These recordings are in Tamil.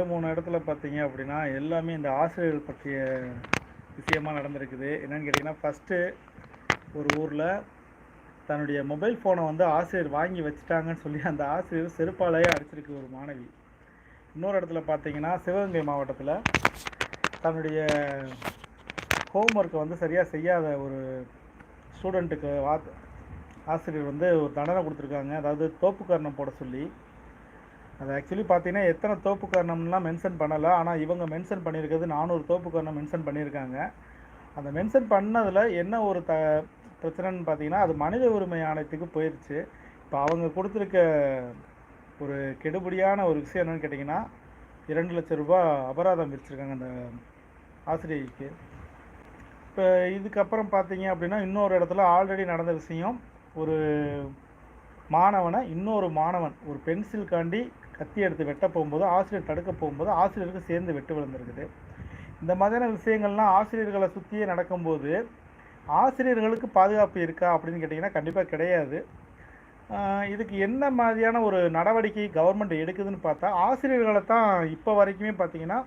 ரெண்டு மூணு இடத்துல பார்த்தீங்க அப்படின்னா எல்லாமே இந்த ஆசிரியர்கள் பற்றிய விஷயமா நடந்திருக்குது. என்னென்னு கேட்டிங்கன்னா ஃபஸ்ட்டு ஒரு ஊரில் தன்னுடைய மொபைல் ஃபோனை வந்து ஆசிரியர் வாங்கி வச்சுட்டாங்கன்னு சொல்லி அந்த ஆசிரியர் செருப்பாலேயே அடிச்சிருக்கு ஒரு மாணவி. இன்னொரு இடத்துல பார்த்தீங்கன்னா சிவகங்கை மாவட்டத்தில் தன்னுடைய ஹோம்ஒர்க்கை வந்து சரியாக செய்யாத ஒரு ஸ்டூடெண்ட்டுக்கு வா ஆசிரியர் வந்து ஒரு தண்டனை கொடுத்துருக்காங்க. அதாவது தோப்புக்கரணம் போட சொல்லி அது ஆக்சுவலி பார்த்தீங்கன்னா எத்தனை தோப்பு காரணம்லாம் மென்ஷன் பண்ணலை. ஆனால் இவங்க மென்ஷன் பண்ணியிருக்கிறது நானூறு தோப்பு காரணம் மென்ஷன் பண்ணியிருக்காங்க. அந்த மென்ஷன் பண்ணதில் என்ன ஒரு த பிரச்சனைன்னு பார்த்தீங்கன்னா அது மனித உரிமை ஆணையத்துக்கு போயிடுச்சு இப்போ அவங்க கொடுத்துருக்க ஒரு கெடுபடியான ஒரு விஷயம் என்னென்னு கேட்டிங்கன்னா இரண்டு லட்சம் ரூபாய் அபராதம் விதிச்சிருக்காங்க அந்த ஆசிரியருக்கு இப்போ இதுக்கப்புறம் பார்த்தீங்க அப்படின்னா இன்னொரு இடத்துல ஆல்ரெடி நடந்த விஷயம் ஒரு மாணவனை இன்னொரு மாணவன் ஒரு பென்சில்காண்டி கத்தி எடுத்து வெட்ட போகும்போது ஆசிரியர் தடுக்க போகும்போது ஆசிரியருக்கு சேர்ந்து வெட்டு விழுந்திருக்குது. இந்த மாதிரியான விஷயங்கள்லாம் ஆசிரியர்களை சுற்றியே நடக்கும்போது ஆசிரியர்களுக்கு பாதுகாப்பு இருக்கா அப்படின்னு கேட்டிங்கன்னா கண்டிப்பாக கிடையாது. இதுக்கு என்ன மாதிரியான ஒரு நடவடிக்கை கவர்மெண்ட் எடுக்குதுன்னு பார்த்தா ஆசிரியர்களை தான் இப்போ வரைக்குமே பார்த்தீங்கன்னா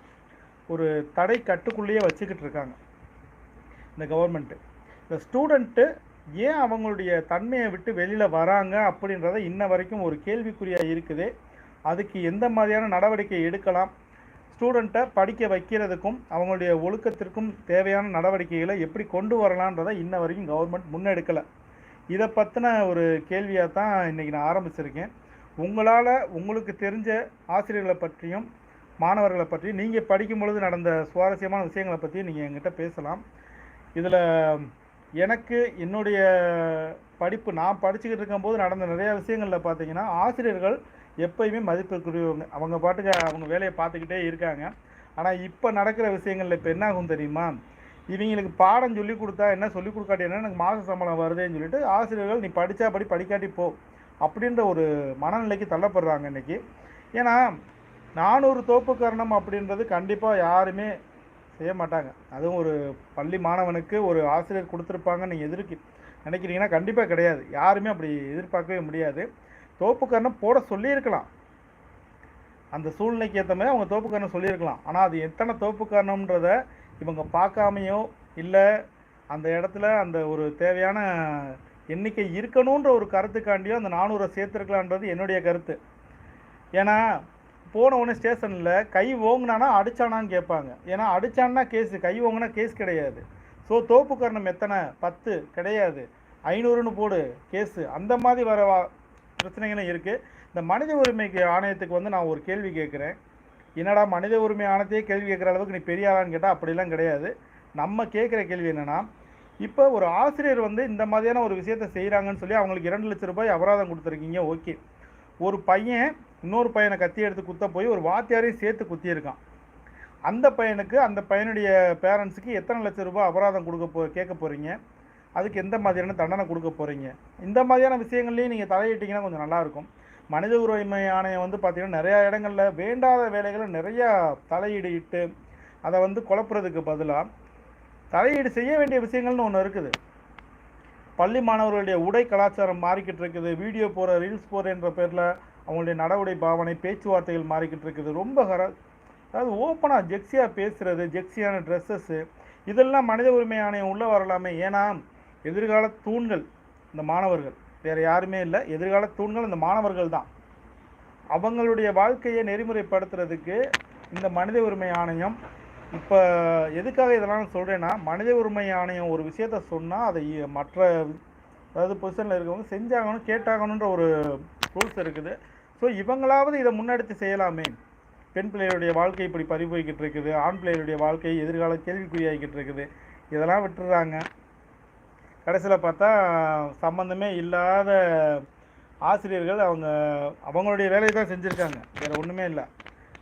ஒரு தடை கட்டுக்குள்ளேயே வச்சுக்கிட்டு இருக்காங்க. இந்த கவர்மெண்ட்டு இந்த ஸ்டூடெண்ட்டு ஏன் அவங்களுடைய தன்மையை விட்டு வெளியில் வராங்க அப்படின்றத இன்ன வரைக்கும் ஒரு கேள்விக்குறியாக இருக்குது. அதுக்கு எந்த மாதிரியான நடவடிக்கை எடுக்கலாம்? ஸ்டூடெண்ட்டை படிக்க வைக்கிறதுக்கும் அவங்களுடைய ஒழுக்கத்திற்கும் தேவையான நடவடிக்கைகளை எப்படி கொண்டு வரலான்றதை இன்ன வரைக்கும் கவர்மெண்ட் முன்னெடுக்கலை. இதை பற்றின ஒரு கேள்வியாக தான் இன்றைக்கி நான் ஆரம்பிச்சிருக்கேன். உங்களால் உங்களுக்கு தெரிஞ்ச ஆசிரியர்களை பற்றியும் மாணவர்களை பற்றியும் நீங்கள் படிக்கும் பொழுது நடந்த சுவாரஸ்யமான விஷயங்களை பற்றியும் நீங்கள் என்கிட்ட பேசலாம். இதில் எனக்கு என்னுடைய படிப்பு நான் படிச்சுக்கிட்டு இருக்கும்போது நடந்த நிறையா விஷயங்களில் பார்த்தீங்கன்னா ஆசிரியர்கள் எப்பயுமே மதிப்புக்குரியவங்க அவங்க பாட்டுக்கு அவங்க வேலையை பார்த்துக்கிட்டே இருக்காங்க. ஆனால் இப்போ நடக்கிற விஷயங்களில் இப்போ என்ன ஆகும் தெரியுமா? இவங்களுக்கு பாடம் சொல்லி கொடுத்தா என்ன சொல்லி கொடுக்காட்டி என்ன எனக்கு மாத சம்பளம் வருதேன்னு சொல்லிட்டு ஆசிரியர்கள் நீ படித்தா படி படிக்காட்டி போ அப்படின்ற ஒரு மனநிலைக்கு தள்ளப்படுறாங்க இன்றைக்கி ஏன்னா நானூறு தோப்பு கரணம் அப்படின்றது கண்டிப்பாக யாருமே செய்ய மாட்டாங்க. அதுவும் ஒரு பள்ளி மாணவனுக்கு ஒரு ஆசிரியர் கொடுத்துருப்பாங்கன்னு நீங்கள் எதிர்க்கு நினைக்கிறீங்கன்னா கண்டிப்பாக கிடையாது. யாருமே அப்படி எதிர்பார்க்கவே முடியாது. தோப்புக்கரணம் போட சொல்லியிருக்கலாம். அந்த சூழ்நிலைக்கு ஏற்ற மாதிரி அவங்க தோப்புக்கரணம் சொல்லியிருக்கலாம். ஆனால் அது எத்தனை தோப்புக்கரணம்ன்றத இவங்க பார்க்காமையோ இல்லை அந்த இடத்துல அந்த ஒரு தேவையான எண்ணிக்கை இருக்கணுன்ற ஒரு கருத்துக்காண்டியோ அந்த நானூறை சேர்த்துருக்கலான்றது என்னுடைய கருத்து. ஏன்னா போன உடனே ஸ்டேஷனில் கை ஓங்குனானா அடிச்சானான்னு கேட்பாங்க. ஏன்னா அடிச்சான்னா கேஸு கை ஓங்குனா கேஸ் கிடையாது. ஸோ தோப்புக்கரணம் எத்தனை? பத்து கிடையாது. ஐநூறுன்னு போடு கேஸு. அந்த மாதிரி வர வா- பிரச்சனைகளும் இருக்குது இந்த மனித உரிமைக்கு ஆணையத்துக்கு வந்து நான் ஒரு கேள்வி கேட்குறேன். என்னடா மனித உரிமை ஆணையத்தையே கேள்வி கேட்குற அளவுக்கு நீ பெரிய ஆளான்னு கேட்டால் அப்படிலாம் கிடையாது. நம்ம கேட்குற கேள்வி என்னென்னா இப்போ ஒரு ஆசிரியர் வந்து இந்த மாதிரியான ஒரு விஷயத்தை செய்கிறாங்கன்னு சொல்லி அவங்களுக்கு இரண்டு லட்ச ரூபாய் அபராதம் கொடுத்துருக்கீங்க ஓகே. ஒரு பையன் இன்னொரு பையனை கத்தி எடுத்து குத்த போய் ஒரு வாத்தியாரையும் சேர்த்து குத்தியிருக்கான். அந்த பையனுக்கு அந்த பையனுடைய பேரண்ட்ஸுக்கு எத்தனை லட்சம் ரூபாய் அபராதம் கொடுக்க போ கேட்க போகிறீங்க அதுக்கு எந்த மாதிரியான தண்டனை கொடுக்க போகிறீங்க இந்த மாதிரியான விஷயங்கள்லையும் நீங்கள் தலையிட்டிங்கன்னா கொஞ்சம் நல்லாயிருக்கும். மனித உரிமை ஆணையம் வந்து பார்த்திங்கன்னா நிறையா இடங்களில் வேண்டாத வேலைகளை நிறையா தலையீடு இட்டு அதை வந்து குழப்புறதுக்கு பதிலாக தலையீடு செய்ய வேண்டிய விஷயங்கள்னு ஒன்று இருக்குது. பள்ளி மாணவர்களுடைய உடை கலாச்சாரம் மாறிக்கிட்டு இருக்குது. வீடியோ போகிற ரீல்ஸ் போகிறன்ற பேரில் அவங்களுடைய நடவடை பாவனை பேச்சுவார்த்தைகள் மாறிக்கிட்டு இருக்குது. ரொம்ப ஹர அதாவது ஓப்பனாக ஜெக்ஸியாக பேசுகிறது ஜெக்ஸியான ட்ரெஸ்ஸஸ்ஸு இதெல்லாம் மனித உரிமை ஆணையம் உள்ளே வரலாமே. ஏன்னா எதிர்கால தூண்கள் இந்த மாணவர்கள். வேறு யாருமே இல்லை. எதிர்கால தூண்கள் இந்த மாணவர்கள் தான். அவங்களுடைய வாழ்க்கையை நெறிமுறைப்படுத்துறதுக்கு இந்த மனித உரிமை ஆணையம் இப்போ எதுக்காக இதெல்லாம் சொல்கிறேன்னா மனித உரிமை ஆணையம் ஒரு விஷயத்த சொன்னால் அதை மற்ற அதாவது பொசிஷனில் இருக்கவங்க செஞ்சாகணும் கேட்டாகணுன்ற ஒரு ரூல்ஸ் இருக்குது. ஸோ இவங்களாவது இதை முன்னெடுத்து செய்யலாமே. பெண் பிள்ளைகளுடைய வாழ்க்கை இப்படி பறிபோய்கிட்டு இருக்குது. ஆண் பிள்ளைகளுடைய வாழ்க்கை எதிர்கால கேள்விக்குறியாகிக்கிட்டு இருக்குது. இதெல்லாம் விட்டுறாங்க. கடைசியில் பார்த்தா சம்மந்தமே இல்லாத ஆசிரியர்கள் அவங்க அவங்களுடைய வேலையை தான் செஞ்சுருக்காங்க. வேறு ஒன்றுமே இல்லை.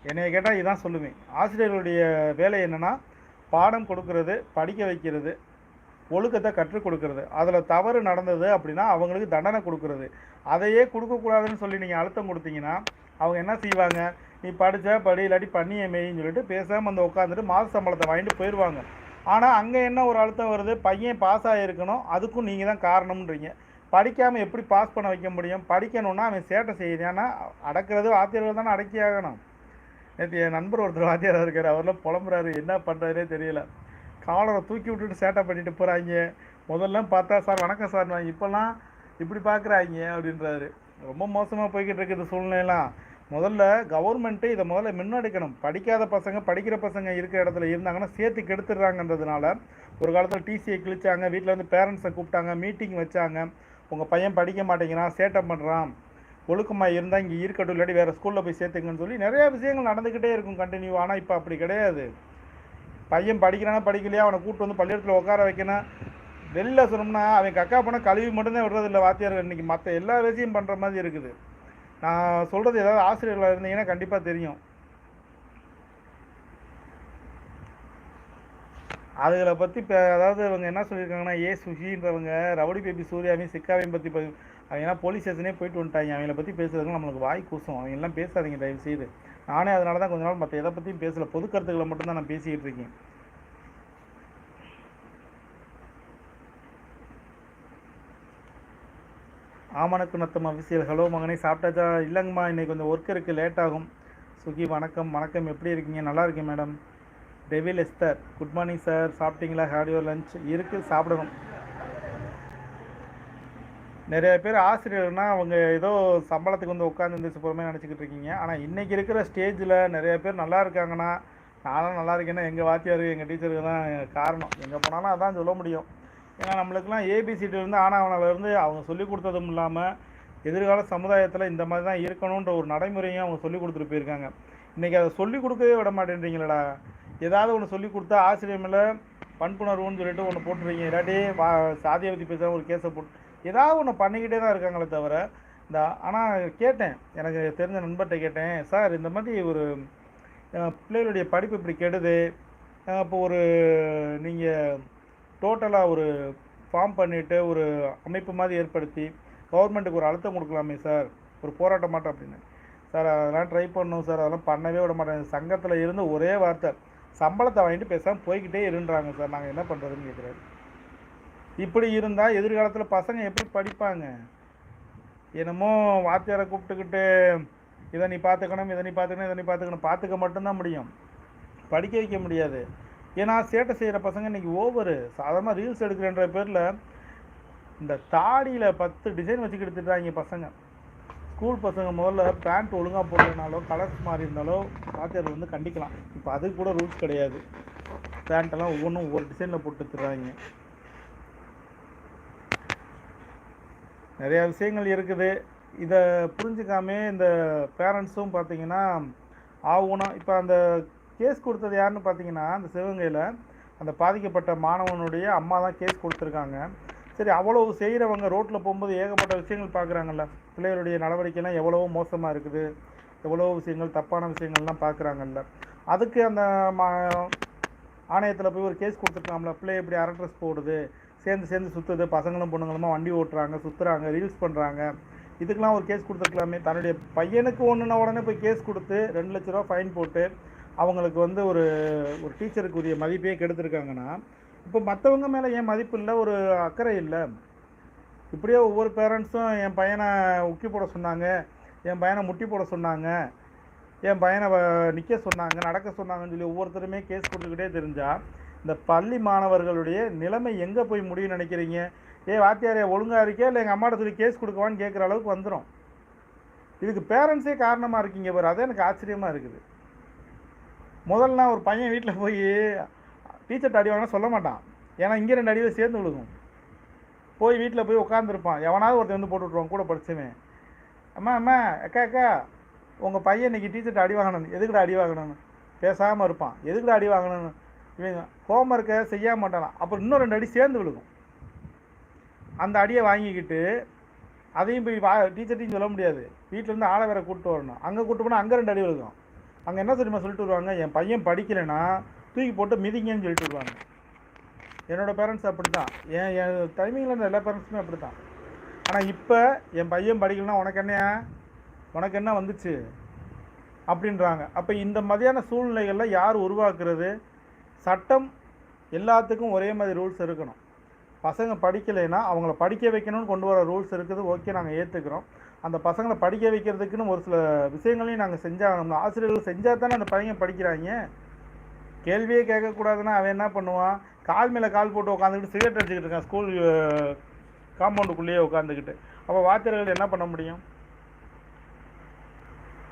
என்னைய கேட்டால் இதான் சொல்லுவேன். ஆசிரியர்களுடைய வேலை என்னென்னா பாடம் கொடுக்கறது படிக்க வைக்கிறது ஒழுக்கத்தை கற்றுக் கொடுக்கறது. அதில் தவறு நடந்தது அப்படின்னா அவங்களுக்கு தண்டனை கொடுக்கறது. அதையே கொடுக்கக்கூடாதுன்னு சொல்லி நீங்கள் அழுத்தம் கொடுத்தீங்கன்னா அவங்க என்ன செய்வாங்க? நீ படித்தா படி இல்லாட்டி பண்ணியமேன்னு சொல்லிட்டு பேசாமல் வந்து உட்காந்துட்டு மாத சம்பளத்தை வாங்கிட்டு போயிடுவாங்க ஆனால் அங்கே என்ன ஒரு அழுத்தம் வருது? பையன் பாஸ் ஆகிருக்கணும் அதுக்கும் நீங்கள் தான் காரணம்ன்றீங்க. படிக்காமல் எப்படி பாஸ் பண்ண வைக்க முடியும்? படிக்கணும்னா அவன் சேட்டை செய்யுது. ஏன்னா அடக்கிறது வாத்தியார்கள் தானே அடக்கி ஆகணும். நேற்று என் நண்பர் ஒருத்தர் வாத்தியாராக இருக்கார். அவர்லாம் புலம்புறாரு. என்ன பண்ணுறதுனே தெரியல. காலரை தூக்கி விட்டுட்டு சேட்டை பண்ணிட்டு போகிறாங்க முதல்ல பார்த்தா சார் வணக்கம் சார். நான் இப்போல்லாம் இப்படி பார்க்குறாங்க. அப்படின்றாரு. ரொம்ப மோசமாக போய்கிட்டு இருக்குது சூழ்நிலையெல்லாம். முதல்ல கவர்மெண்ட்டு இதை முதல்ல முன்னெடுக்கணும். படிக்காத பசங்க படிக்கிற பசங்க இருக்கிற இடத்துல இருந்தாங்கன்னா சேர்த்து கெடுத்துடுறாங்கன்றதுனால ஒரு காலத்தில் டிசியை கிழிச்சாங்க வீட்டில் வந்து பேரண்ட்ஸை கூப்பிட்டாங்க மீட்டிங் வச்சாங்க. உங்கள் பையன் படிக்க மாட்டேங்கிறான் சேட்டை பண்ணுறான் ஒழுக்கமாக இருந்தால் இங்கே இருக்கட்டும் இல்லாட்டி வேறு ஸ்கூலில் போய் சேர்த்துங்கன்னு சொல்லி நிறையா விஷயங்கள் நடந்துக்கிட்டே இருக்கும் கண்டினியூ ஆனால் இப்போ அப்படி கிடையாது. பையன் படிக்கிறானா படிக்கலையா? அவனை கூப்பிட்டு வந்து பள்ளிக்கூடத்தில் உட்கார வைக்கணும். வெளில சொன்னோம்னா அவன் கக்கா போனால் கழுவி மட்டும்தான் விடுறதில்ல வாத்தியார் இன்றைக்கி மற்ற எல்லா விஷயம் பண்ணுற மாதிரி இருக்குது. நான் சொல்கிறது ஏதாவது ஆசிரியர்களாக இருந்தீங்கன்னா கண்டிப்பாக தெரியும். அதுகளை பற்றி இப்போ அதாவது இவங்க என்ன சொல்லியிருக்காங்கன்னா ஏ சுஷின்றவங்க ரவுடி பேபி சூர்யாவையும் சிக்காவையும் பற்றி அவங்க எல்லாம் போலீஸ் ஸ்டேஷனே போயிட்டு வந்துட்டாங்க. அவங்கள பற்றி பேசுறதுக்கு நம்மளுக்கு வாய் கூசும். அவங்க எல்லாம் பேசாதீங்க தயவு செய்து நானே அதனால தான் கொஞ்ச நாள் மற்ற எதை பற்றியும் பேசல. பொது கருத்துக்களை மட்டும்தான் நான் பேசிக்கிட்டு இருக்கேன். ஆமணக்கு நத்தம் அபிசியல் ஹலோ மகனே சாப்பிட்டாச்சா? இல்லைங்கம்மா இன்னைக்கு கொஞ்சம் ஒர்க் இருக்குது லேட் ஆகும். சுகி வணக்கம். வணக்கம். எப்படி இருக்கீங்க? நல்லா இருக்கேன் madam devil Esther good morning sir சாப்பிட்டீங்களா? ஹேட் யுவர் லஞ்ச் இருக்குது சாப்பிடணும். நிறைய பேர் ஆசிரியர்னால் அவங்க ஏதோ சம்பளத்துக்கு வந்து உட்காந்து இந்த சுப்பரமே நினச்சிக்கிட்டு இருக்கீங்க. ஆனால் இன்றைக்கி இருக்கிற ஸ்டேஜில் நிறைய பேர் நல்லா இருக்காங்கன்னா நானும் நல்லா இருக்கேன்னா எங்கள் வாத்தியார் எங்கள் டீச்சருக்கு தான் காரணம். எங்கே போனாலும் அதான் சொல்ல முடியும். ஏன்னா நம்மளுக்கெல்லாம் ஏபிசிடிலேருந்து ஆனாவனாலேருந்து அவங்க சொல்லிக் கொடுத்ததும் இல்லாமல் எதிர்கால சமுதாயத்தில் இந்த மாதிரி தான் இருக்கணுன்ற ஒரு நடைமுறையும் அவங்க சொல்லிக் கொடுத்துட்டு போயிருக்காங்க. இன்றைக்கி அதை சொல்லி கொடுக்கவே விட மாட்டேன்றீங்களடா. ஏதாவது ஒன்று சொல்லி கொடுத்தா ஆசிரியர் மேலே பண்புணர்வுன்னு சொல்லிட்டு ஒன்று போட்டுருவீங்க. இல்லாட்டி வா சாதியை பற்றி பேசுகிற ஒரு கேஸை போட்டு ஏதாவது ஒன்று பண்ணிக்கிட்டே தான் இருக்காங்களே தவிர இந்த ஆனால் கேட்டேன். எனக்கு தெரிஞ்ச நண்பர்கிட்ட கேட்டேன் சார் இந்த மாதிரி ஒரு பிள்ளைகளுடைய படிப்பு இப்படி கெடுது. இப்போ ஒரு நீங்கள் டோட்டலாக ஒரு ஃபார்ம் பண்ணிவிட்டு ஒரு அமைப்பு மாதிரி ஏற்படுத்தி கவர்மெண்ட்டுக்கு ஒரு அழுத்தம் கொடுக்கலாமே சார். ஒரு போராட்ட மாட்டோம் அப்படின்னு. சார் அதெல்லாம் ட்ரை பண்ணணும் சார். அதெல்லாம் பண்ணவே விட மாட்டேன் சங்கத்தில் இருந்து ஒரே வார்த்தை. சம்பளத்தை வாங்கிட்டு பேசாமல் போய்கிட்டே இருன்றாங்க சார். நாங்கள் என்ன பண்ணுறதுன்னு கேட்குறாரு இப்படி இருந்தால் எதிர்காலத்தில் பசங்க எப்படி படிப்பாங்க? என்னமோ வாத்தியாரை கூப்பிட்டுக்கிட்டு இதை நீ பார்த்துக்கணும் இதை நீ பார்த்துக்கணும் இதை நீ பார்த்துக்கணும். பார்த்துக்க மட்டும்தான் முடியும். படிக்க வைக்க முடியாது. ஏன்னா சேட்டை செய்கிற பசங்க இன்னைக்கு ஓவரு. சாதாரணமாக ரீல்ஸ் எடுக்கிறன்ற பேரில் இந்த தாடியில் பத்து டிசைன் வச்சு கெடுத்துட்டாங்க பசங்க. ஸ்கூல் பசங்க முதல்ல பேண்ட் ஒழுங்காக போடலனாலோ கலர்ஸ் மாறி இருந்தாலோ வாத்தியார் வந்து கண்டிக்கலாம். இப்போ அதுக்கு கூட ரூல்ஸ் கிடையாது. பேண்ட்டெல்லாம் ஒவ்வொன்றும் ஒவ்வொரு டிசைனில் போட்டு தருவாங்க நிறையா விஷயங்கள் இருக்குது. இதை புரிஞ்சுக்காமே இந்த பேரண்ட்ஸும் பார்த்தீங்கன்னா ஆகணும். இப்போ அந்த கேஸ் கொடுத்தது யாருன்னு பார்த்தீங்கன்னா அந்த சிவகங்கையில் அந்த பாதிக்கப்பட்ட மாணவனுடைய அம்மா தான் கேஸ் கொடுத்துருக்காங்க. சரி அவ்வளவு செய்கிறவங்க ரோட்டில் போகும்போது ஏகப்பட்ட விஷயங்கள் பார்க்குறாங்கல்ல. பிள்ளைகளுடைய நடவடிக்கைலாம் எவ்வளவோ மோசமாக இருக்குது. எவ்வளோ விஷயங்கள் தப்பான விஷயங்கள்லாம் பார்க்குறாங்கல்ல. அதுக்கு அந்த மா ஆணையத்தில் போய் ஒரு கேஸ் கொடுத்துருக்காங்களா பிள்ளை இப்படி அரட்ரஸ் போடுது? சேர்ந்து சேர்ந்து சுற்றுது பசங்களும் பொண்ணுங்களுமா வண்டி ஓட்டுறாங்க சுற்றுறாங்க ரீல்ஸ் பண்ணுறாங்க இதுக்கெல்லாம் ஒரு கேஸ் கொடுத்துருக்கலாமே. தன்னுடைய பையனுக்கு ஒன்றுன உடனே போய் கேஸ் கொடுத்து ரெண்டு லட்ச ரூபா ஃபைன் போட்டு அவங்களுக்கு வந்து ஒரு ஒரு டீச்சருக்கு உரிய மதிப்பே கெடுத்துருக்காங்கன்னா இப்போ மற்றவங்க மேலே ஏன் மதிப்பு இல்லை? ஒரு அக்கறை இல்லை. இப்படியே ஒவ்வொரு பேரண்ட்ஸும் என் பையனை உக்கி போட சொன்னாங்க என் பையனை முட்டி போட சொன்னாங்க என் பையனை நிற்க சொன்னாங்க நடக்க சொன்னாங்கன்னு சொல்லி ஒவ்வொருத்தருமே கேஸ் கொடுத்துக்கிட்டே தெரிஞ்சால் இந்த பள்ளி மாணவர்களுடைய நிலைமை எங்கே போய் முடியும்னு நினைக்கிறீங்க? ஏ வாத்தியாரே ஒழுங்காக இருக்கே? இல்லை எங்கள் அம்மாட்ட சொல்லி கேஸ் கொடுக்கவான்னு கேட்குற அளவுக்கு வந்துடும் இதுக்கு பேரண்ட்ஸே காரணமாக இருக்கீங்க பாரு. அதே எனக்கு ஆச்சரியமாக இருக்குது. முதல்ல ஒரு பையன் வீட்டில் போய் டீச்சர்ட்ட அடி வாங்கினா சொல்ல மாட்டான். ஏன்னா இங்கே ரெண்டு அடியில் சேர்ந்து விழுகும். போய் வீட்டில் போய் உட்காந்துருப்பான் எவனாவது ஒருத்தன் வந்து போட்டு விட்ருவான் கூட படிச்சுவேன். அம்மா அம்மா அக்கா அக்கா உங்கள் பையன் இன்னைக்கு டீச்சர்ட்ட அடி வாங்கணும். எதுக்குடா அடி வாங்கணும்னு? பேசாமல் இருப்பான். எதுக்குடா அடி வாங்கணும்னு? இவங்க ஹோம் ஒர்க்கை செய்ய மாட்டானாம் அப்புறம் இன்னும் ரெண்டு அடி சேர்ந்து விழுகும். அந்த அடியை வாங்கிக்கிட்டு அதையும் போய் வா டீச்சர்ட்டையும் சொல்ல முடியாது. வீட்டிலேருந்து ஆளை வேற கூப்பிட்டு வரணும். அங்கே கூப்பிட்டு போனால் அங்கே ரெண்டு அடி விழுகும். அங்கே என்ன தெரியுமா சொல்லிட்டு வருவாங்க? என் பையன் படிக்கலைன்னா தூக்கி போட்டு மிதிங்கன்னு சொல்லிட்டு வருவாங்க. என்னோடய பேரண்ட்ஸ் அப்படி தான் என் என் டைமிங்கில் இருந்த எல்லா பேரண்ட்ஸுமே அப்படி தான் ஆனால் இப்போ என் பையன் படிக்கலைன்னா உனக்கு என்ன உனக்கு என்ன வந்துச்சு? அப்படின்றாங்க. அப்போ இந்த மாதிரியான சூழ்நிலைகளில் யார் உருவாக்குறது? சட்டம் எல்லாத்துக்கும் ஒரே மாதிரி ரூல்ஸ் இருக்கணும். பசங்க படிக்கலைன்னா அவங்கள படிக்க வைக்கணும்னு கொண்டு வர ரூல்ஸ் இருக்குது. ஓகே நாங்கள் ஏற்றுக்கிறோம் அந்த பசங்களை படிக்க வைக்கிறதுக்குன்னு ஒரு சில விஷயங்களையும் நாங்கள் செஞ்சாகணும் ஆசிரியர்கள் செஞ்சால் தானே அந்த பையன் படிக்கிறாங்க. கேள்வியே கேட்கக்கூடாதுன்னா அவன் என்ன பண்ணுவான்? கால் மேலே கால் போட்டு உட்காந்துக்கிட்டு சிகரெட் அடிச்சுக்கிட்டு இருக்கான் ஸ்கூல் காம்பவுண்டுக்குள்ளேயே உட்காந்துக்கிட்டு. அப்போ வாத்தியர்கள் என்ன பண்ண முடியும்?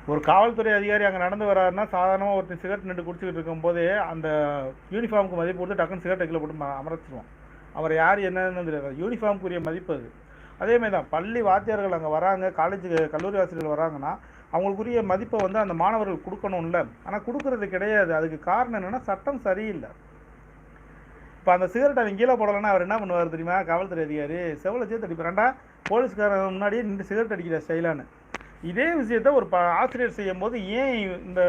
ஒரு காவல்துறை அதிகாரி அங்கே நடந்து வராருன்னா சாதாரணமாக ஒருத்தன் சிகரெட் நின்று குடிச்சிக்கிட்டு இருக்கும்போதே அந்த யூனிஃபார்முக்கு மதிப்பு கொடுத்து டக்குன்னு சிகரெட் கீழே போட்டு ம- அமர்த்திடுவான் அவர் யார் என்னன்னு தெரியாது யூனிஃபார்முக்குரிய மதிப்பு அது. அதேமாதிரி தான் பள்ளி வாத்தியார்கள் அங்கே வராங்க காலேஜ் கல்லூரி ஆசிரியர்கள் வராங்கன்னா அவங்களுக்குரிய மதிப்பை வந்து அந்த மாணவர்கள் கொடுக்கணும்ல. ஆனால் கொடுக்கறது கிடையாது. அதுக்கு காரணம் என்னென்னா சட்டம் சரியில்லை. இப்போ அந்த சிகரெட் அவன் கீழே போடலைன்னா அவர் என்ன பண்ணுவார் தெரியுமா? காவல்துறை அதிகாரி செவலை சேர்த்து அடிப்பாரண்டா போலீஸ்காரன் முன்னாடியே நின்று சிகரெட் அடிக்கிற ஸ்டைலான்னு? இதே விஷயத்த ஒரு ப ஆசிரியர் செய்யும்போது ஏன் இந்த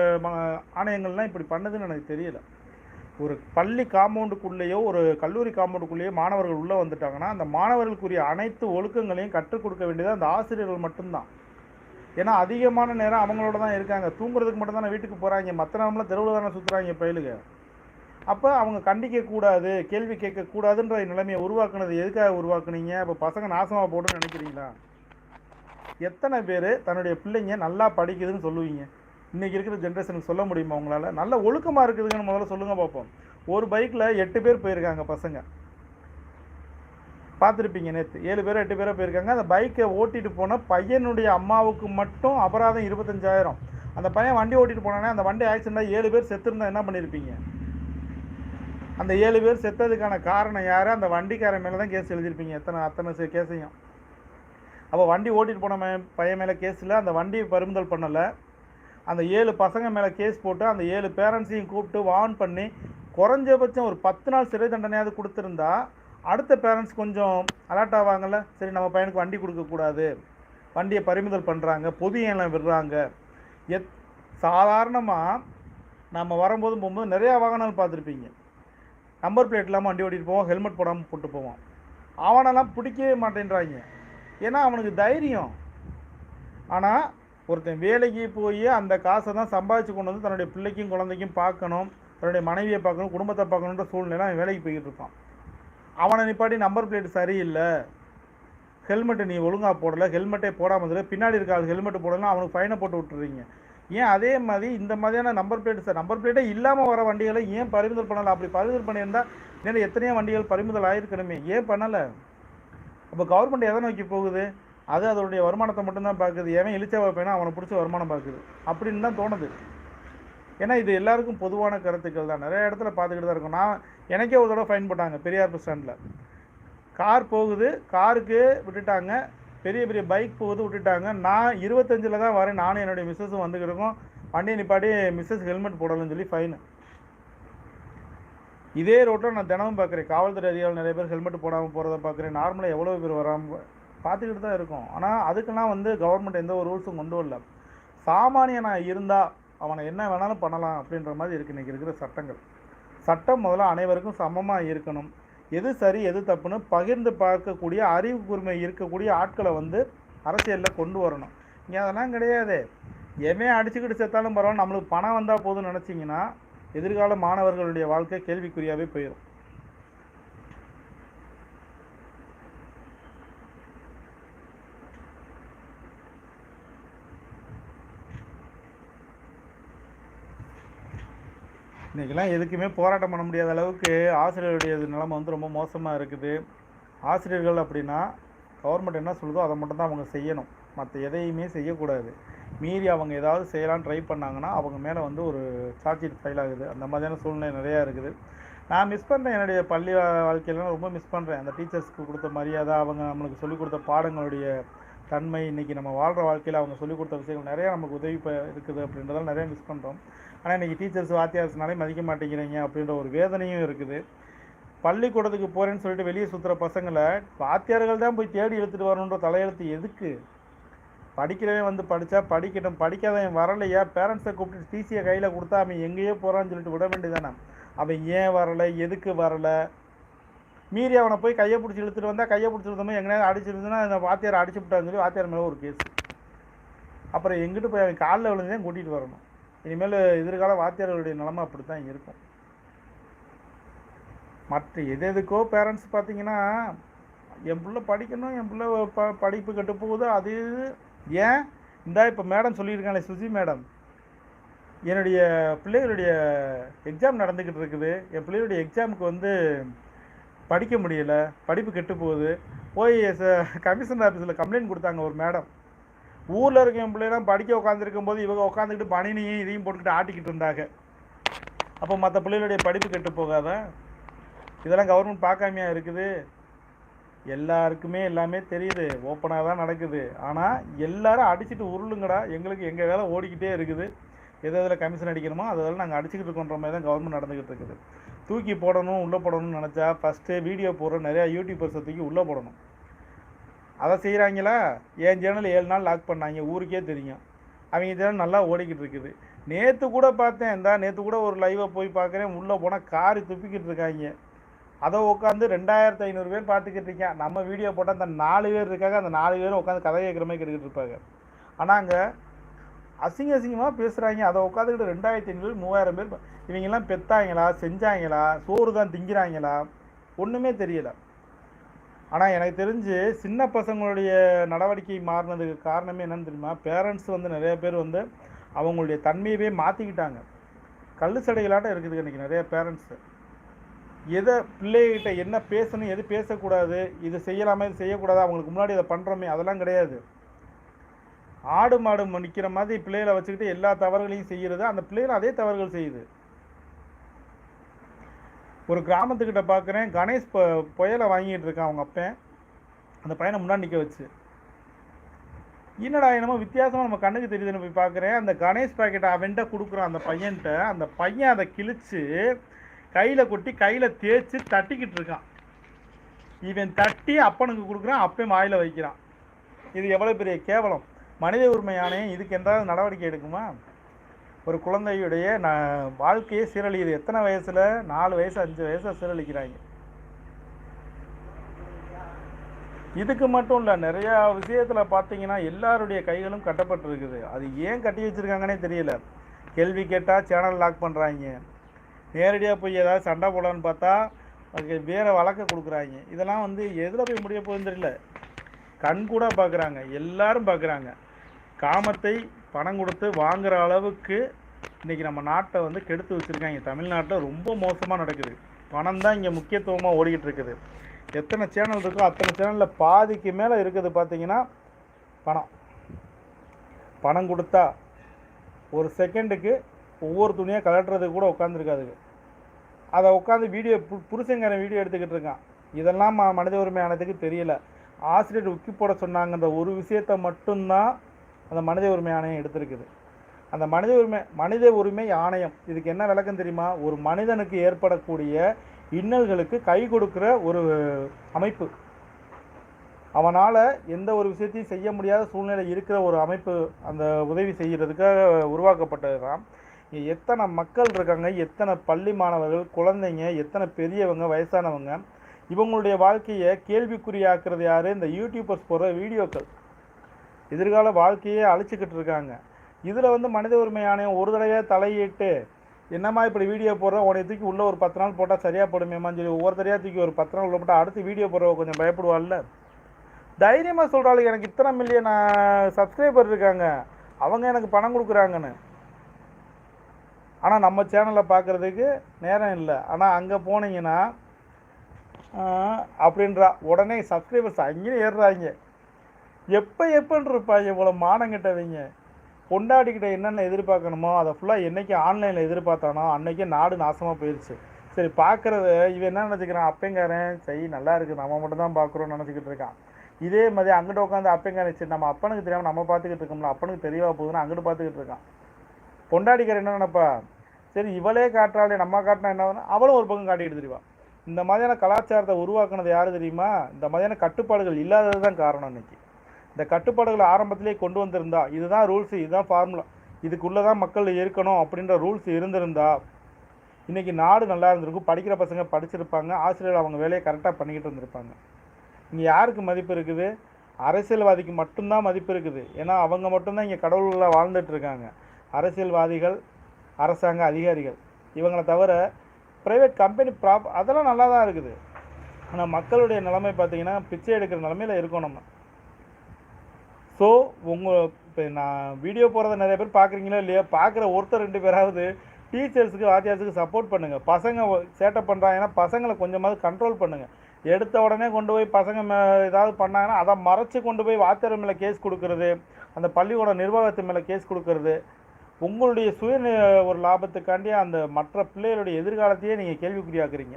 ஆணையங்கள்லாம் இப்படி பண்ணுதுன்னு எனக்கு தெரியல. ஒரு பள்ளி காம்பவுண்டுக்குள்ளேயோ ஒரு கல்லூரி காம்பவுண்டுக்குள்ளேயோ மாணவர்கள் உள்ளே வந்துட்டாங்கன்னா அந்த மாணவர்களுக்குரிய அனைத்து ஒழுக்கங்களையும் கற்றுக் கொடுக்க வேண்டியது அந்த ஆசிரியர்கள் மட்டும்தான். ஏன்னா அதிகமான நேரம் அவங்களோட தான் இருக்காங்க. தூங்குறதுக்கு மட்டும் தானே வீட்டுக்கு போகிறாங்க மற்ற நேரம்லாம் தெருவில் தானே சுற்றுறாங்க பயிலுங்க அப்போ அவங்க கண்டிக்கக்கூடாது கேள்வி கேட்கக்கூடாதுன்ற நிலைமையை உருவாக்குனது எதுக்காக உருவாக்குனீங்க? அப்போ பசங்க நாசமாக போடுன்னு நினைக்கிறீங்களா? எத்தனை பேர் தன்னுடைய பிள்ளைங்க நல்லா படிக்குதுன்னு சொல்லுவீங்க? இன்றைக்கி இருக்கிற ஜென்ரேஷனுக்கு சொல்ல முடியுமா உங்களால்? நல்ல ஒழுக்கமாக இருக்குதுங்கன்னு முதல்ல சொல்லுங்கள் பார்ப்போம். ஒரு பைக்கில் எட்டு பேர் போயிருக்காங்க பசங்க. பார்த்துருப்பீங்க நேற்று ஏழு பேர் எட்டு பேரோ போயிருக்காங்க. அந்த பைக்கை ஓட்டிகிட்டு போன பையனுடைய அம்மாவுக்கு மட்டும் அபராதம் இருபத்தஞ்சாயிரம். அந்த பையன் வண்டி ஓட்டிகிட்டு போனானே அந்த வண்டி ஆக்சிடென்ட் ஏழு பேர் செத்துருந்தா என்ன பண்ணியிருப்பீங்க அந்த ஏழு பேர் செத்ததுக்கான காரணம் யார்? அந்த வண்டிக்காரன் மேலே தான் கேஸ் எழுதியிருப்பீங்க. எத்தனை அத்தனை கேஸையும் அப்போ வண்டி ஓட்டிகிட்டு போன பையன் மேலே கேஸ் இல்லை. அந்த வண்டியை பறிமுதல் பண்ணலை. அந்த ஏழு பசங்க மேலே கேஸ் போட்டு அந்த ஏழு பேரண்ட்ஸையும் கூப்பிட்டு வார்ன் பண்ணி குறைஞ்சபட்சம் ஒரு பத்து நாள் சிறை தண்டனையாவது கொடுத்துருந்தா அடுத்த பேரண்ட்ஸ் கொஞ்சம் அலர்ட் ஆவாங்கல்ல? சரி நம்ம பையனுக்கு வண்டி கொடுக்கக்கூடாது வண்டியை பறிமுதல் பண்ணுறாங்க பொது ஏலம் விடுறாங்க. எத் சாதாரணமாக நம்ம வரும்போது போகும்போது நிறையா வாகனங்கள் பார்த்துருப்பீங்க. நம்பர் பிளேட் இல்லாமல் வண்டி ஓட்டிட்டு போவோம் ஹெல்மெட் போடாமல் போட்டு போவோம். அவனெல்லாம் பிடிக்கவே மாட்டேன்றாங்க. ஏன்னா அவனுக்கு தைரியம். ஆனால் ஒருத்தன் வேலைக்கு போய் அந்த காசை தான் சம்பாதிச்சு கொண்டு வந்து தன்னுடைய பிள்ளைக்கும் குழந்தைக்கும் பார்க்கணும் தன்னுடைய மனைவியை பார்க்கணும் குடும்பத்தை பார்க்கணுன்ற சூழ்நிலை அவன் வேலைக்கு போய்கிட்டு இருப்பான் அவனை நிப்பாட்டி நம்பர் பிளேட் சரியில்லை. ஹெல்மெட்டு நீ ஒழுங்காக போடலை. ஹெல்மெட்டே போடாமல் இருந்தது பின்னாடி இருக்க ஆள் ஹெல்மெட் போடலாம் அவனுக்கு ஃபைனை போட்டு விட்டுறீங்க. ஏன் அதே மாதிரி இந்த மாதிரியான நம்பர் பிளேட் சார் நம்பர் பிளேட்டே இல்லாமல் வர வண்டிகளை ஏன் பறிமுதல் பண்ணலை? அப்படி பறிமுதல் பண்ணியிருந்தால் என்னென்ன எத்தனையோ வண்டிகள் பறிமுதல் ஆகிருக்கணுமே ஏன் பண்ணலை? அப்போ கவர்மெண்ட் எதை நோக்கி போகுது? அது அதனுடைய வருமானத்தை மட்டும்தான் பார்க்குது. எவன் இழிச்சா வைப்பேனா அவனை பிடிச்ச வருமானம் பார்க்குது. அப்படின்னு தான் தோணுது. ஏன்னா இது எல்லாருக்கும் பொதுவான கருத்துக்கள் தான். நிறைய இடத்துல பார்த்துக்கிட்டு தான் இருக்கும். நான் எனக்கே ஒரு தடவை ஃபைன் போட்டாங்க பெரியார் பஸ் ஸ்டாண்டில் கார் போகுது காருக்கு விட்டுட்டாங்க. பெரிய பெரிய பைக் போகுது விட்டுட்டாங்க. நான் இருபத்தஞ்சில் தான் வரேன். நானும் என்னுடைய மிஸ்ஸஸும் வந்துக்கிருக்கோம் வண்டி நிப்பாட்டி மிஸ்ஸஸ் ஹெல்மெட் போடலன்னு சொல்லி ஃபைனு இதே ரோட்டில் நான் தினமும் பார்க்குறேன். காவல்துறை அதிகாரிகள் நிறைய பேர் ஹெல்மெட் போடாமல் போகிறத பார்க்குறேன். நார்மலாக எவ்வளோ பேர் வராமல் பார்த்துக்கிட்டு தான் இருக்கும். ஆனால் அதுக்கெல்லாம் வந்து கவர்மெண்ட் எந்த ஒரு ரூல்ஸும் கொண்டு வரல. சாமானியனாக இருந்தால் அவனை என்ன வேணாலும் பண்ணலாம் அப்படின்ற மாதிரி இருக்கு இன்றைக்கி இருக்கிற சட்டங்கள். சட்டம் முதல்ல அனைவருக்கும் சமமாக இருக்கணும். எது சரி எது தப்புன்னு பகிர்ந்து பார்க்கக்கூடிய அறிவு கூர்மை இருக்கக்கூடிய ஆட்களை வந்து அரசியலில் கொண்டு வரணும். இங்கே அதெல்லாம் கிடையாது. எவன் அடிச்சுக்கிட்டு செத்தாலும் பரவாயில்ல. நம்மளுக்கு பணம் வந்தால் போதும்னு நினச்சிங்கன்னா எதிர்கால மாணவர்களுடைய வாழ்க்கை கேள்விக்குறியாகவே போயிடும் இன்றைக்கெல்லாம் எதுக்குமே போராட்டம் பண்ண முடியாத அளவுக்கு ஆசிரியருடைய நிலைமை வந்து ரொம்ப மோசமாக இருக்குது. ஆசிரியர்கள் அப்படின்னா கவர்மெண்ட் என்ன சொல்லுதோ அதை மட்டும் தான் அவங்க செய்யணும். மற்ற எதையுமே செய்யக்கூடாது. மீறி அவங்க ஏதாவது செய்யலான்னு ட்ரை பண்ணாங்கன்னா அவங்க மேலே வந்து ஒரு சார்ஜ் ஷீட் ஃபைல் ஆகுது. அந்த மாதிரியான சூழ்நிலை நிறையா இருக்குது. நான் மிஸ் பண்ணுறேன் என்னுடைய பள்ளி வா- வாழ்க்கையில ரொம்ப மிஸ் பண்ணுறேன் அந்த டீச்சர்ஸ்க்கு கொடுத்த மரியாதை அவங்க நம்மளுக்கு சொல்லிக் கொடுத்த பாடங்களுடைய தன்மை இன்றைக்கி நம்ம வாழ்கிற வாழ்க்கையில் அவங்க சொல்லிக் கொடுத்த விஷயங்கள் நிறையா நமக்கு உதவி இப்போ இருக்குது அப்படின்றதால நிறைய மிஸ் பண்ணுறோம் ஆனால் இன்றைக்கி டீச்சர்ஸ் வாத்தியார்ஸ்னாலே மதிக்க மாட்டேங்கிறீங்க அப்படின்ற ஒரு வேதனையும் இருக்குது. பள்ளிக்கூடத்துக்கு போகிறேன்னு சொல்லிட்டு வெளியே சுற்றுற பசங்களை வாத்தியார்கள் தான் போய் தேடி எடுத்துகிட்டு வரணுன்ற தலையெழுத்து எதுக்கு? படிக்கிறவன் வந்து படித்தா படிக்கட்டும் படிக்காதவன் வரலையா? பேரண்ட்ஸை கூப்பிட்டு டிசியை கையில் கொடுத்தா அவன் எங்கேயோ போகிறான்னு சொல்லிட்டு விட வேண்டியதானே அவன் ஏன் வரலை? எதுக்கு வரலை? மீறி அவனை போய் கையை பிடிச்சி இழுத்துட்டு வந்தால் கையை பிடிச்சி இழுத்தமோ எங்கேயாவது அடிச்சிருந்துன்னா அந்த வாத்தியார் அடிச்சு விட்டான்னு சொல்லி வாத்தியார் மேலே ஒரு கேஸ் அப்புறம் எங்கிட்டு போய் அவன் காலில் விழுந்துதான் கூட்டிகிட்டு வரணும். இனிமேல் எதிர்கால வாத்தியார்களுடைய நிலமை அப்படி தான் இருக்கும். மற்ற எது எதுக்கோ பேரண்ட்ஸ் பார்த்தீங்கன்னா என் பிள்ளை படிக்கணும் என் பிள்ளை ப படிப்பு கெட்டு போகுது அது ஏன்? இந்தா இப்போ மேடம் சொல்லியிருக்காங்களே சுஜி மேடம் என்னுடைய பிள்ளைகளுடைய எக்ஸாம் நடந்துக்கிட்டு இருக்குது. என் பிள்ளைகளுடைய எக்ஸாமுக்கு வந்து படிக்க முடியல படிப்பு கெட்டு போகுது. போய் ச கமிஷனர் ஆஃபீஸில் கம்ப்ளைண்ட் கொடுத்தாங்க ஒரு மேடம் ஊரில் இருக்க பிள்ளைலாம் படிக்க உட்காந்துருக்கும் போது இவங்க உட்காந்துக்கிட்டு பணினியும் இதையும் போட்டுக்கிட்டு ஆட்டிக்கிட்டு இருந்தாங்க. அப்போ மற்ற பிள்ளைகளுடைய படிப்பு கெட்டு போகாத. இதெல்லாம் கவர்மெண்ட் பார்க்காமையா இருக்குது. எல்லாருக்குமே எல்லாமே தெரியுது. ஓப்பனாக தான் நடக்குது. ஆனால் எல்லாரும் அடிச்சுட்டு உருளுங்கடா. எங்களுக்கு எங்கள் வேலை ஓடிக்கிட்டே இருக்குது. எது எதில் கமிஷன் அடிக்கணுமோ அதெல்லாம் நாங்கள் அடிச்சுக்கிட்டு இருக்கோன்ற மாதிரி தான் கவர்மெண்ட் நடந்துக்கிட்டு இருக்குது. தூக்கி போடணும் உள்ளே போடணும்னு நினச்சா ஃபஸ்ட்டு வீடியோ போடுற நிறையா யூடியூபர்ஸை தூக்கி உள்ளே போடணும். அதை செய்கிறாங்களா என் சேனல் ஏழு நாள் லாக் பண்ணாங்க ஊருக்கே தெரியும். அவங்க சேனல் நல்லா ஓடிக்கிட்டு இருக்குது. நேற்று கூட பார்த்தேன் இந்தா நேற்று கூட ஒரு லைவை போய் பார்க்குறேன் உள்ளே போனால் காரி துப்பிக்கிட்டு இருக்காங்க. அதை உட்காந்து ரெண்டாயிரத்து ஐநூறு பேர் பார்த்துக்கிட்டு இருக்கேன். நம்ம வீடியோ போட்டால் அந்த நாலு பேர் இருக்காங்க அந்த நாலு பேரும் உட்காந்து கதை கேட்குற மாதிரி கேட்டுக்கிட்டு இருப்பாங்க. ஆனால் அங்கே அசிங்க அசிங்கமாக பேசுகிறாங்க அதை உட்காந்துக்கிட்டு ரெண்டாயிரத்தி ஐநூறு மூவாயிரம் பேர் இவங்கெல்லாம் பெத்தாங்களா செஞ்சாங்களா சோறு தான் திங்கிறாங்களா? ஒன்றுமே தெரியல. ஆனால் எனக்கு தெரிஞ்சு சின்ன பசங்களுடைய நடவடிக்கை மாறினதுக்கு காரணமே என்னன்னு தெரியுமா? பேரண்ட்ஸ் வந்து நிறைய பேர் வந்து அவங்களுடைய தன்மையவே மாற்றிக்கிட்டாங்க கல் சடைகளாட்டம் இருக்குது இன்றைக்கி நிறைய பேரண்ட்ஸு எதை பிள்ளைகிட்ட என்ன பேசணும் எது பேசக்கூடாது இது செய்யலாமா இது செய்யக்கூடாது அவங்களுக்கு முன்னாடி இதை பண்ணுறோமே அதெல்லாம் கிடையாது. ஆடு மாடு நிற்கிற மாதிரி பிள்ளைகளை வச்சுக்கிட்டு எல்லா தவறுகளையும் செய்கிறது அந்த பிள்ளைகள் அதே தவறுகள் செய்யுது. ஒரு கிராமத்துக்கிட்ட பார்க்குறேன் கணேஷ் பொ புயலை வாங்கிட்டு இருக்கான் அவங்க அப்பன் அந்த பையனை முன்னாடி நிற்க வச்சு. என்னடா என்னமோ வித்தியாசமாக நம்ம கண்ணுக்கு தெரியுதுன்னு போய் பார்க்குறேன் அந்த கணேஷ் பாக்கெட்டை அவன்கிட்ட கொடுக்குறான் அந்த பையன்கிட்ட. அந்த பையன் அதை கிழித்து கையில் கொட்டி கையில் தேய்ச்சி தட்டிக்கிட்டு இருக்கான். இவன் தட்டி அப்பனுக்கு கொடுக்குறான் அப்பையும் வாயில் வைக்கிறான். இது எவ்வளோ பெரிய கேவலம். மனித உரிமை ஆணையம் இதுக்கு எந்தாவது நடவடிக்கை எடுக்குமா? ஒரு குழந்தையுடைய ந வாழ்க்கையே சீரழியுது. எத்தனை வயசில்? நாலு வயசு அஞ்சு வயசாக சீரழிக்கிறாங்க. இதுக்கு மட்டும் இல்லை நிறையா விஷயத்தில் பார்த்தீங்கன்னா எல்லாருடைய கைகளும் கட்டப்பட்டிருக்குது. அது ஏன் கட்டி வச்சுருக்காங்கன்னே தெரியல. கேள்வி கேட்டால் சேனல் லாக் பண்ணுறாங்க நேரடியாக போய் ஏதாவது சண்டை போடலான்னு பார்த்தா அதுக்கு வேறு வழக்கை கொடுக்குறாங்க. இதெல்லாம் வந்து எதில் போய் முடிய போகுதுன்னு தெரியல. கண் கூட பார்க்குறாங்க எல்லாரும் பார்க்குறாங்க காமத்தை பணம் கொடுத்து வாங்குற அளவுக்கு இன்றைக்கி நம்ம நாட்டை வந்து கெடுத்து வச்சுருக்காங்க. தமிழ்நாட்டில் ரொம்ப மோசமாக நடக்குது. பணம் தான் இங்கே முக்கியத்துவமாக ஓடிக்கிட்டு இருக்குது. எத்தனை சேனல் இருக்கோ அத்தனை சேனலில் பாதிக்கு மேலே இருக்குது பார்த்தீங்கன்னா பணம். பணம் கொடுத்தா ஒரு செகண்டுக்கு ஒவ்வொரு துணியாக கலட்டுறதுக்கு கூட உட்காந்துருக்காதுங்க அதை உட்காந்து வீடியோ பு புருஷங்காரன் வீடியோ எடுத்துக்கிட்டு இருக்கான். இதெல்லாம் மனித உரிமை ஆணையத்துக்கு தெரியல. ஆசிரியர் உக்கி போட சொன்னாங்கன்ற ஒரு விஷயத்தை மட்டும்தான் அந்த மனித உரிமை ஆணையம் எடுத்திருக்குது. அந்த மனித உரிமை மனித உரிமை ஆணையம் இதுக்கு என்ன விளக்கம் தெரியுமா? ஒரு மனிதனுக்கு ஏற்படக்கூடிய இன்னல்களுக்கு கை கொடுக்குற ஒரு அமைப்பு. அவனால் எந்த ஒரு விஷயத்தையும் செய்ய முடியாத சூழ்நிலை இருக்கிற ஒரு அமைப்பு அந்த உதவி செய்கிறதுக்காக உருவாக்கப்பட்டது தான் எத்தனை மக்கள் இருக்காங்க எத்தனை பள்ளி மாணவர்கள் குழந்தைங்க எத்தனை பெரியவங்க வயசானவங்க இவங்களுடைய வாழ்க்கையை கேள்விக்குறியாக்குறது யார்? இந்த யூடியூபர்ஸ் போடுற வீடியோக்கள். எதிர்கால வாழ்க்கையே அழிச்சிக்கிட்டு இருக்காங்க. இதில் வந்து மனித உரிமை ஆணையம் ஒரு தடவையாக தலையிட்டு என்னம்மா இப்படி வீடியோ போடுறோம் உடைய தூக்கி உள்ளே ஒரு பத்து நாள் போட்டால் சரியாக போடுமேமான்னு சொல்லி ஒவ்வொரு தூக்கி ஒரு பத்து நாள் உள்ள போட்டால் அடுத்து வீடியோ போடுறவ கொஞ்சம் பயப்படுவாள்ல? தைரியமாக சொல்கிறாள் எனக்கு இத்தனை மில்லியன் சப்ஸ்கிரைபர் இருக்காங்க. அவங்க எனக்கு பணம் கொடுக்குறாங்கன்னு. ஆனால் நம்ம சேனலை பார்க்குறதுக்கு நேரம் இல்லை. ஆனால் அங்கே போனீங்கன்னா அப்படின்றா உடனே சப்ஸ்கிரைபர்ஸ் அங்கேயும் ஏறுறாங்க. எப்போ எப்போன்னு இருப்பாங்க இவ்வளோ மானங்கிட்டவங்க பொண்டாடிக்கிட்ட என்னென்ன எதிர்பார்க்கணுமோ அதை ஃபுல்லாக என்றைக்கு ஆன்லைனில் எதிர்பார்த்தானோ அன்னைக்கே நாடு நாசமாக போயிடுச்சு சரி பார்க்குறத இவன் என்ன நினச்சிக்கிறான்? அப்பங்காரன் சரி நல்லா இருக்குது நம்ம மட்டும் தான் பார்க்குறோம்னு நினச்சிக்கிட்டு இருக்கான். இதே மாதிரி அங்கிட்ட உட்காந்து அப்பங்காரன் சரி நம்ம அப்பனுக்கு தெரியாமல் நம்ம பார்த்துக்கிட்டு இருக்கோம்ல அப்பனுக்கு தெரியவா போகுதுன்னு அங்கிட்டு பார்த்துக்கிட்டு இருக்கான். பொண்டாடிக்கார என்ன நினப்பா? சரி இவளே காட்டுறாளே நம்ம காட்டினா என்ன ஆகும்னா, அவளும் ஒரு பக்கம் காட்டிக்கிட்டு தெரியுவா இந்த மாதிரியான கலாச்சாரத்தை உருவாக்குனது யார் தெரியுமா? இந்த மாதிரியான கட்டுப்பாடுகள் இல்லாதது தான் காரணம் இன்னைக்கு. இந்த கட்டுப்பாடுகளை ஆரம்பத்திலே கொண்டு வந்திருந்தா இதுதான் ரூல்ஸு இதுதான் ஃபார்முலா இதுக்குள்ளே தான் மக்கள் இருக்கணும் அப்படின்ற ரூல்ஸ் இருந்திருந்தா இன்றைக்கி நாடு நல்லா இருந்திருக்கும் படிக்கிற பசங்க படிச்சிருப்பாங்க ஆசிரியர்கள் அவங்க வேலையை கரெக்டாக பண்ணிக்கிட்டு இருந்திருப்பாங்க. இங்கே யாருக்கு மதிப்பு இருக்குது? அரசியல்வாதிக்கு மட்டும்தான் மதிப்பு இருக்குது. ஏன்னா அவங்க மட்டும்தான் இங்கே கடவுளில் வாழ்ந்துட்டு இருக்காங்க. அரசியல்வாதிகள் அரசாங்க அதிகாரிகள் இவங்களை தவிர ப்ரைவேட் கம்பெனி ப்ராப் அதெல்லாம் நல்லா தான் இருக்குது. ஆனால் மக்களுடைய நிலைமை பார்த்தீங்கன்னா பிச்சை எடுக்கிற நிலமையில இருக்கோம் நம்ம. ஸோ உங்கள் இப்போ நான் வீடியோ போகிறத நிறைய பேர் பார்க்குறீங்களோ இல்லையா? பார்க்குற ஒருத்தர் ரெண்டு பேராவது டீச்சர்ஸுக்கு வாத்தியார்ஸுக்கு சப்போர்ட் பண்ணுங்கள் பசங்க சேட்டை பண்ணுறாங்கன்னா பசங்களை கொஞ்சமாவது கண்ட்ரோல் பண்ணுங்கள் எடுத்த உடனே கொண்டு போய் பசங்க மே ஏதாவது பண்ணாங்கன்னா அதை மறைச்சு கொண்டு போய் வாத்தியார் மேலே கேஸ் கொடுக்கறது அந்த பள்ளிக்கூட நிர்வாகத்து மேலே கேஸ் கொடுக்கறது உங்களுடைய சுய ஒரு லாபத்துக்காண்டி அந்த மற்ற பிள்ளைகளுடைய எதிர்காலத்தையே நீங்கள் கேள்விக்குறியாக்குறீங்க.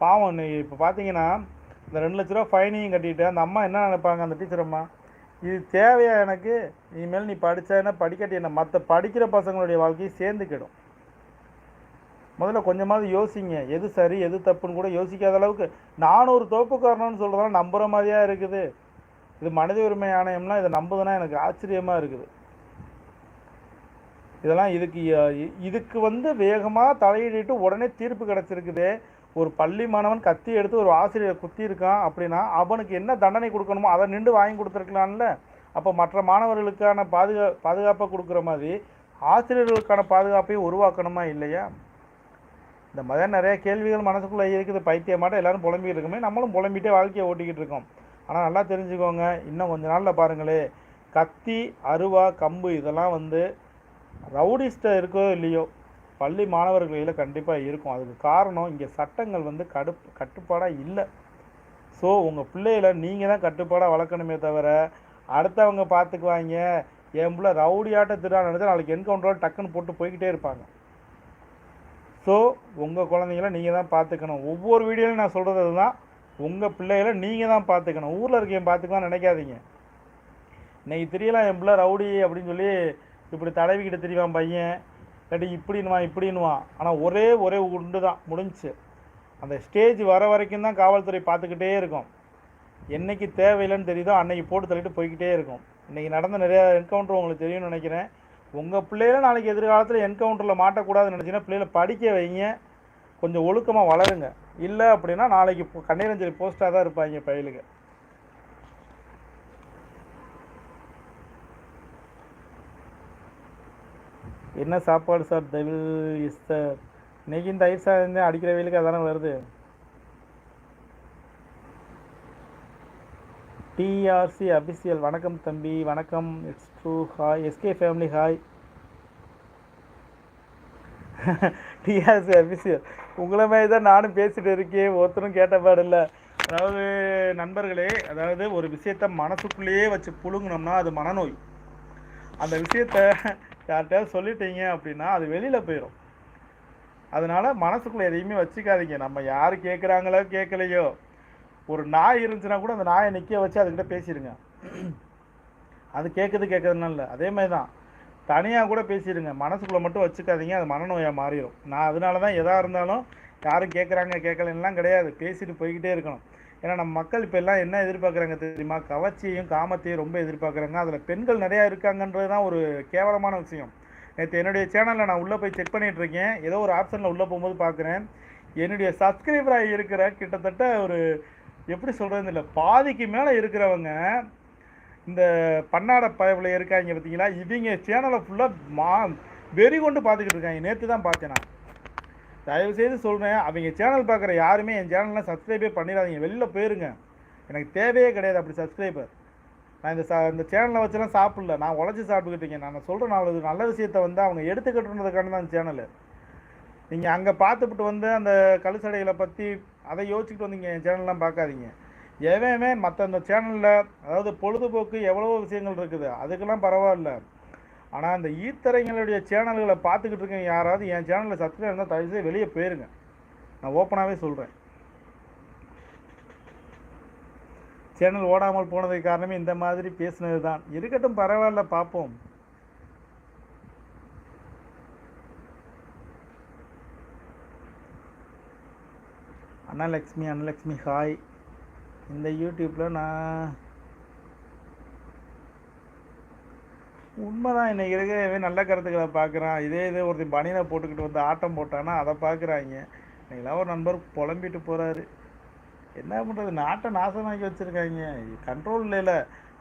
பாவம் நீ இப்போ பார்த்தீங்கன்னா இந்த ரெண்டு லட்ச ரூபா ஃபைனையும் கட்டிட்டு அந்த அம்மா என்ன நினைப்பாங்க அந்த டீச்சர் அம்மா? இது தேவையா எனக்கு? இனிமேல் நீ படிச்சா படிக்கட்டி. என்ன மற்ற படிக்கிற பசங்களுடைய வாழ்க்கையும் சேர்ந்து முதல்ல கொஞ்சமாவது யோசிங்க. எது சரி எது தப்புன்னு கூட யோசிக்காத அளவுக்கு. நானூறு தோப்புக்காரனு சொல்கிறதெல்லாம் நம்புகிற மாதிரியா இருக்குது. இது மனித உரிமை ஆணையம்னா இதை நம்புதுன்னா எனக்கு ஆச்சரியமாக இருக்குது. இதெல்லாம் இதுக்கு இதுக்கு வந்து வேகமாக தலையிடிட்டு உடனே தீர்ப்பு கிடச்சிருக்குது. ஒரு பள்ளி மாணவன் கத்தி எடுத்து ஒரு ஆசிரியரை குத்தி இருக்கான் அப்படின்னா அவனுக்கு என்ன தண்டனை கொடுக்கணுமோ அதை நின்று வாங்கி கொடுத்துருக்கலாம்ல. அப்போ மற்ற மாணவர்களுக்கான பாதுகா பாதுகாப்பை கொடுக்குற மாதிரி ஆசிரியர்களுக்கான பாதுகாப்பையும் உருவாக்கணுமா இல்லையா? இந்த மாதிரி நிறைய கேள்விகள் மனசுக்குள்ளே இருக்குது. பைத்தியமாட்ட எல்லாரும் புலம்பிக்கிட்டு இருக்கோமே. நம்மளும் புலம்பிகிட்டே வாழ்க்கையை ஓட்டிக்கிட்டு இருக்கோம். ஆனால் நல்லா தெரிஞ்சுக்கோங்க. இன்னும் கொஞ்ச நாளில் பாருங்களே. கத்தி அருவா கம்பு இதெல்லாம் வந்து ரவுடிஸ்ட்டை இருக்கோ இல்லையோ பள்ளி மாணவர்கள் கையில் கண்டிப்பாக இருக்கும். அதுக்கு காரணம் இங்கே சட்டங்கள் வந்து கடு கட்டுப்பாடாக இல்லை. ஸோ உங்கள் பிள்ளைகளை நீங்கள் தான் கட்டுப்பாடாக வளர்க்கணுமே தவிர அடுத்தவங்க பார்த்துக்குவாங்க என் பிள்ளை ரவுடியாட்ட திருடா நினச்சா நாளைக்கு என்கவுண்டரோட டக்குன்னு போட்டு போய்கிட்டே இருப்பாங்க. ஸோ உங்கள் குழந்தைங்கள நீங்கள் தான் பார்த்துக்கணும் ஒவ்வொரு வீடியோலையும் நான் சொல்கிறது அதுதான். உங்கள் பிள்ளைகளை நீங்கள் தான் பார்த்துக்கணும் ஊரில் இருக்கேன் பார்த்துக்கலாம்னு நினைக்காதீங்க. இன்னைக்கு தெரியலாம் என் பிள்ளை ரவுடி அப்படின்னு சொல்லி இப்படி தடவிக்கிட்டு தெரியவான் பையன். இல்லாட்டி இப்படின்னுவான் இப்படின்னுவான். ஆனால் ஒரே ஒரே உண்டு தான் முடிஞ்சுச்சு அந்த ஸ்டேஜ் வர வரைக்கும் தான் காவல்துறை பார்த்துக்கிட்டே இருக்கும். என்னைக்கு தேவையில்லைன்னு தெரியுதோ அன்றைக்கி போட்டு தள்ளிட்டு போய்க்கிட்டே இருக்கும். இன்றைக்கி நடந்த நிறையா என்கவுண்டர் உங்களுக்கு தெரியும்னு நினைக்கிறேன். உங்கள் பிள்ளைகள நாளைக்கு எதிர்காலத்தில் என்கவுண்டரில் மாட்டக்கூடாதுன்னு நினச்சிங்கன்னா பிள்ளைகளை படிக்க வைங்க. கொஞ்சம் ஒழுக்கமாக வளருங்க. இல்லை அப்படின்னா நாளைக்கு கண்ணீரஞ்சலி போஸ்ட்டாக தான் இருப்பாங்க பயிலுங்க என்ன சாப்பாடு சார்? தவில் இஸ் சார் இன்னைக்கு இந்த தயிர் சாதம் அடிக்கிற வெயிலுக்கு அதானே வருது? டிஆர்சி அபிஷியல் வணக்கம் தம்பி வணக்கம். It's true hi SK family hi TRC official உங்களை மாதிரி தான் நானும் பேசிகிட்டு இருக்கேன். ஒருத்தரும் கேட்ட பாடு இல்லை. அதாவது நண்பர்களே அதாவது ஒரு விஷயத்த மனசுக்குள்ளேயே வச்சு புழுங்கினோம்னா அது மனநோய். அந்த விஷயத்த யார்கிட்டயாவது சொல்லிட்டீங்க அப்படின்னா அது வெளியில் போயிடும் அதனால மனசுக்குள்ளே எதையுமே வச்சுக்காதீங்க. நம்ம யார் கேட்குறாங்களோ கேட்கலையோ ஒரு நாய் இருந்துச்சுன்னா கூட அந்த நாயை நிற்க வச்சு அதுக்கிட்ட பேசிடுங்க அது கேட்குது கேட்குறதுனால இல்லை. அதே மாதிரி தான் தனியாக கூட பேசிடுங்க மனசுக்குள்ளே மட்டும் வச்சுக்காதீங்க. அது மனநோயாக மாறிடும் நான் அதனால தான் எதாக இருந்தாலும் யாரும் கேட்குறாங்க கேட்கலன்னெலாம் கிடையாது. பேசிட்டு போய்கிட்டே இருக்கணும். ஏன்னா நம்ம மக்கள் இப்போ எல்லாம் என்ன எதிர்பார்க்குறாங்க தெரியுமா? கவர்ச்சியையும் காமத்தையும் ரொம்ப எதிர்பார்க்குறாங்க. அதில் பெண்கள் நிறையா இருக்காங்கன்றது தான் ஒரு கேவலமான விஷயம். நேற்று என்னுடைய சேனலில் நான் உள்ளே போய் செக் பண்ணிகிட்டு இருக்கேன். ஏதோ ஒரு ஆப்ஷனில் உள்ளே போகும்போது பார்க்குறேன் என்னுடைய சப்ஸ்கிரைபராக இருக்கிற கிட்டத்தட்ட ஒரு எப்படி சொல்கிறது இல்லை பாதிக்கு மேலே இருக்கிறவங்க இந்த பன்னாட பயவில் இருக்காங்க பார்த்தீங்களா இவங்க சேனலை ஃபுல்லாக மா வெறி கொண்டு பார்த்துக்கிட்டு இருக்காங்க. நேற்று தான் பார்த்தேன் நான். தயவு செய்து சொல்கிறேன் அவங்க சேனல் பார்க்குற யாருமே என் சேனல்லாம் சப்ஸ்கிரைபே பண்ணிடாதீங்க. வெளில போயிருங்க. எனக்கு தேவையே கிடையாது அப்படி சப்ஸ்கிரைபர் நான் இந்த ச இந்த சேனலை வச்சுலாம் சாப்பிடல. நான் உழைச்சி சாப்பிட்டுக்கிட்டு இருக்கேன். நான் சொல்கிறேன் நான் நல்ல விஷயத்தை வந்து அவங்க எடுத்துக்கிட்டுன்றதுக்கான தான் சேனலு நீங்கள் அங்கே பார்த்துப்புட்டு வந்து அந்த கழுசடைகளை பற்றி அதை யோசிச்சுட்டு வந்தீங்க என் சேனல்லாம் பார்க்காதீங்க. எவன் மற்ற அந்த சேனலில் அதாவது பொழுதுபோக்கு எவ்வளவோ விஷயங்கள் இருக்குது. அதுக்கெல்லாம் பரவாயில்ல. ஆனால் அந்த ஈத்தரைங்களுடைய சேனல்களை பார்த்துக்கிட்டு இருக்கேன் யாராவது என் சேனலில் சப்ஸ்கிரைப் இருந்தால் தயவுசெய்து வெளியே போயிருங்க. நான் ஓப்பனாகவே சொல்கிறேன் சேனல் ஓடாமல் போனதுக்கு காரணமே இந்த மாதிரி பேசினது தான். இருக்கட்டும் பரவாயில்ல பார்ப்போம். அன்னலக்ஷ்மி அண்ணலக்ஷ்மி ஹாய் இந்த யூடியூப்பில் நான் உண்மைதான் இன்னைக்கு இருக்கவே நல்ல கருத்துக்களை பார்க்குறான். இதே இதே ஒருத்தன் பனியில் போட்டுக்கிட்டு வந்து ஆட்டம் போட்டான்னா அதை பார்க்குறாங்க. இன்னைக்கெல்லாம் ஒரு நண்பர் புலம்பிட்டு போகிறாரு என்ன பண்ணுறது நாட்டை நாசமாக்கி வச்சுருக்காங்க. கண்ட்ரோல் இல்லைல்ல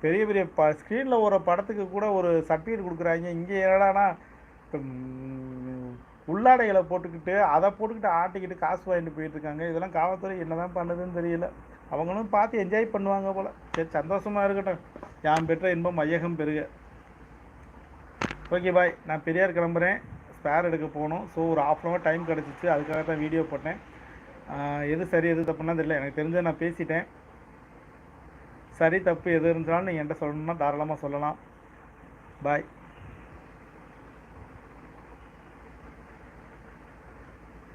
பெரிய பெரிய ப ஸ்க்ரீனில் ஒரு படத்துக்கு கூட ஒரு சர்டிஃபிகேட் கொடுக்குறாங்க. இங்கே என்னடானா உள்ளாடைகளை போட்டுக்கிட்டு அதை போட்டுக்கிட்டு ஆட்டிக்கிட்டு காசு வாங்கிட்டு போயிட்டு இருக்காங்க இதெல்லாம் காவல்துறை என்னதான் பண்ணுதுன்னு தெரியல. அவங்களும் பார்த்து என்ஜாய் பண்ணுவாங்க போல். சரி சந்தோஷமாக இருக்கட்டும். யான் பெற்ற இன்பம் ஐயகம் பெருக. ஓகே பாய் நான் பெரியார் கிளம்புறேன். ஸ்பேர் எடுக்க போகணும். ஸோ ஒரு ஆஃப் அன் ஹவர் டைம் கிடச்சிச்சு. அதுக்காக தான் வீடியோ போட்டேன். எது சரி எது தப்புன்னா தெரியல. எனக்கு தெரிஞ்சதை நான் பேசிட்டேன். சரி தப்பு எது இருந்தாலும் நீங்கள் என்கிட்ட சொல்லணும்னா தாராளமாக சொல்லலாம். பாய்